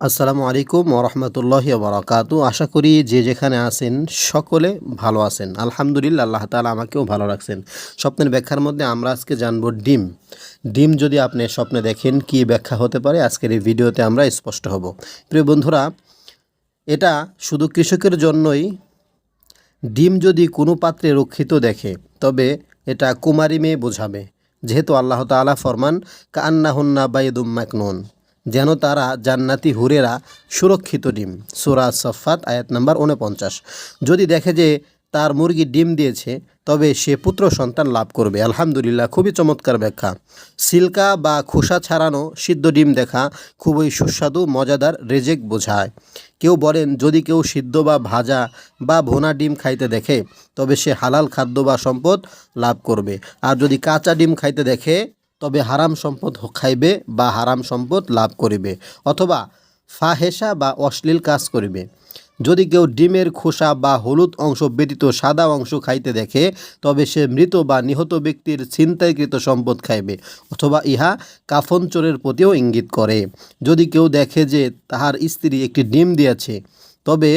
আসসালামু আলাইকুম ওরহমতুল্লাহ বরাকাতু। আশা করি যে যেখানে আছেন সকলে ভালো আছেন। আলহামদুলিল্লাহ আল্লাহ তালা আমাকেও ভালো রাখছেন। স্বপ্নের ব্যাখ্যার মধ্যে আমরা আজকে জানব ডিম। ডিম যদি আপনি স্বপ্নে দেখেন কি ব্যাখ্যা হতে পারে, আজকের এই ভিডিওতে আমরা স্পষ্ট হব। প্রিয় বন্ধুরা, এটা শুধু কৃষকের জন্যই, ডিম যদি কোনো পাত্রে রক্ষিত দেখে, তবে এটা কুমারী মেয়ে বোঝাবে। যেহেতু আল্লাহ তাআলা ফরমান কান্না হুন্না বাইদুম মাকনুন। যেন তারা জান্নাতি হুরেরা সুরক্ষিত ডিম। সুরা সফাত আয়াত নাম্বার উনপঞ্চাশ যদি দেখে যে তার মুরগি ডিম দিয়েছে, তবে সে পুত্র সন্তান লাভ করবে। আলহামদুলিল্লাহ, খুবই চমৎকার ব্যাখ্যা। সিল্কা বা খোসা ছাড়ানো সিদ্ধ ডিম দেখা খুবই সুস্বাদু, মজাদার, রেজেক বোঝায়। কেউ বলেন, যদি কেউ সিদ্ধ বা ভাজা বা ভোনা ডিম খাইতে দেখে, তবে সে হালাল খাদ্য বা সম্পদ লাভ করবে। আর যদি কাঁচা ডিম খাইতে দেখে তবে হারাম সম্পদ খাইবে বা হারাম সম্পদ লাভ করিবে, অথবা ফাহেসা বা অশ্লীল কাজ করিবে। যদি কেউ ডিমের খোসা বা হলুদ অংশ ব্যতীত সাদা অংশ খাইতে দেখে, তবে সে মৃত বা নিহত ব্যক্তির ছিনতাইকৃত সম্পদ খাইবে, অথবা ইহা কাফন চোরের প্রতিও ইঙ্গিত করে। যদি কেউ দেখে যে তাহার স্ত্রী একটি ডিম দিয়েছে, তবে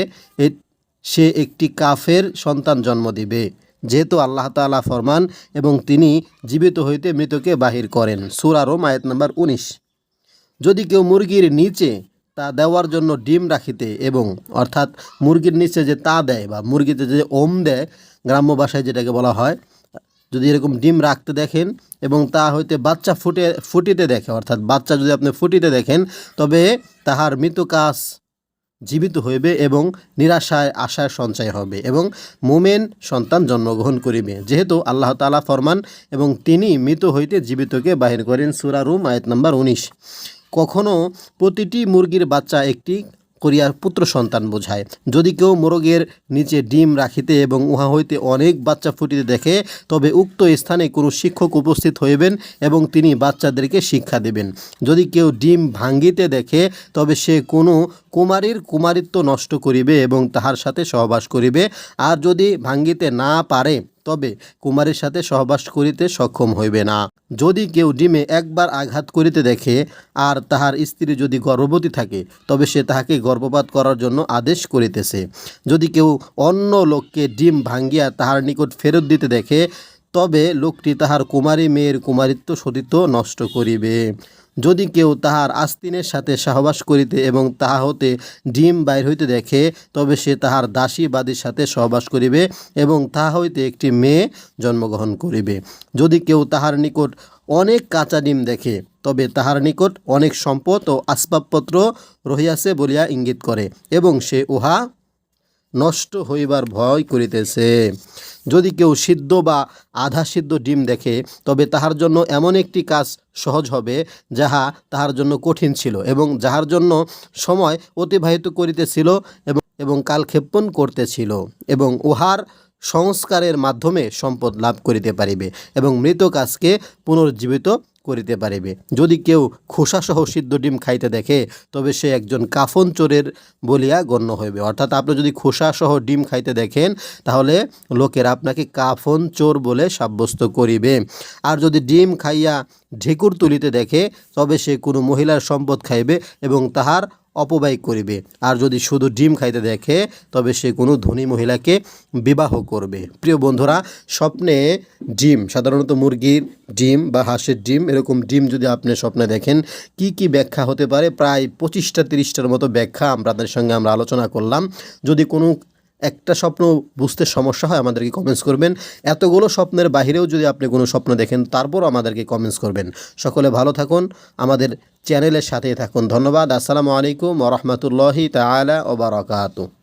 সে একটি কাফের সন্তান জন্ম দিবে। যেহেতু আল্লাহ তাআলা ফরমান এবং তিনি জীবিত হইতে মৃতকে বাহির করেন। সুরা রোম, আয়াত নাম্বার উনিশ। যদি কেউ মুরগির নিচে তা দেওয়ার জন্য ডিম রাখিতে এবং অর্থাৎ মুরগির নিচে যে তা দেয় বা মুরগিতে যে ওম দেয়, গ্রাম্য ভাষায় যেটাকে বলা হয়, যদি এরকম ডিম রাখতে দেখেন এবং তা হইতে বাচ্চা ফুটে ফুটিতে দেখে, অর্থাৎ বাচ্চা যদি আপনি ফুটিতে দেখেন, তবে তাহার মৃত কাজ জীবিত হইবে এবং নিরাশায়, আশায় সঞ্চয় হবে এবং মোমেন সন্তান জন্মগ্রহণ করিবে। যেহেতু আল্লাহ তালা ফরমান এবং তিনি মৃত হইতে জীবিতকে বাহির করেন সুরা রুম আয়াত নম্বর উনিশ। কখনও প্রতিটি মুরগির বাচ্চা একটি করিয়া পুত্র সন্তান বোঝায়। যদি কেউ মোরগের নিচে ডিম রাখিতে এবং উহা হইতে অনেক বাচ্চা ফুটিতে দেখে, তবে উক্ত স্থানে কোনো শিক্ষক উপস্থিত হইবেন এবং তিনি বাচ্চাদেরকে শিক্ষা দেবেন। যদি কেউ ডিম ভাঙ্গিতে দেখে, তবে সে কোনো কুমারীর কুমারিত্ব নষ্ট করিবে এবং তাহার সাথে সহবাস করিবে। আর যদি ভাঙ্গিতে না পারে তবে কুমারের সাথে সহবাস করিতে সক্ষম হইবে না। যদি কেউ ডিমে একবার আঘাত করিতে দেখে আর তাহার স্ত্রী যদি গর্ভবতী থাকে, তবে সে তাহাকে গর্ভপাত করার জন্য আদেশ করিতেছে। যদি কেউ অন্য লোককে ডিম ভাঙ্গিয়া তাহার নিকট ফেরত দিতে দেখে তবে লোকটি তাহার কুমারী মেয়ের কুমারিত্ব সতীত্ব নষ্ট করিবে। যদি কেউ তাহার আস্তিনের সাথে সহবাস করিতে এবং তাহা হতে ডিম বাইর হইতে দেখে, তবে সে তাহার দাসী বাদীর সাথে সহবাস করিবে এবং তাহা হইতে একটি মেয়ে জন্মগ্রহণ করিবে। যদি কেউ তাহার নিকট অনেক কাঁচা ডিম দেখে, তবে তাহার নিকট অনেক সম্পদ ও আসবাবপত্র রহিয়াছে বলিয়া ইঙ্গিত করে এবং সে উহা নষ্ট হইবার ভয় করিতেছে। যদি কেউ সিদ্ধ বা আধা সিদ্ধ ডিম দেখে, তবে তাহার জন্য এমন একটি কাজ সহজ হবে, যাহা তাহার জন্য কঠিন ছিল এবং যাহার জন্য সময় অতিবাহিত করিতেছিল এবং এবং কালক্ষেপণ করতেছিল এবং উহার সংস্কারের মাধ্যমে সম্পদ লাভ করিতে পারিবে এবং মৃত কাজকে পুনর্জীবিত করিতে পারিবে। যদি কেউ খোসাসহ সিদ্ধ ডিম খাইতে দেখে, তবে সে একজন কাফন চোরের বলিয়া গণ্য হইবে। অর্থাৎ আপনি যদি খোসাসহ ডিম খাইতে দেখেন, তাহলে লোকের আপনাকে কাফন চোর বলে সাব্যস্ত করিবে। আর যদি ডিম খাইয়া ঢেকুর তুলিতে দেখে, তবে সে কোনো মহিলার সম্পদ খাইবে এবং তাহার অপব্যয় করিবে। আর যদি শুধু ডিম খাইতে দেখে, তবে সে কোনো ধনী মহিলাকে বিবাহ করবে। প্রিয় বন্ধুরা, স্বপ্নে ডিম, সাধারণত মুরগির ডিম বা হাঁসের ডিম, এরকম ডিম যদি আপনি স্বপ্নে দেখেন, কি কি ব্যাখ্যা হতে পারে? প্রায় পঁচিশটা, তিরিশটার মতো ব্যাখ্যা আমরা আপনাদের সঙ্গে আমরা আলোচনা করলাম। যদি কোনো একটা স্বপ্ন বুঝতে সমস্যা হয়, আমাদেরকে কমেন্টস করবেন। এতগুলো স্বপ্নের বাহিরেও যদি আপনি কোনো স্বপ্ন দেখেন, তারপরও আমাদেরকে কমেন্টস করবেন। সকলে ভালো থাকুন, আমাদের চ্যানেলের সাথেই থাকুন। ধন্যবাদ, আসসালামু আলাইকুম ওরহমতুল্লাহি তালা ওবরাকাতু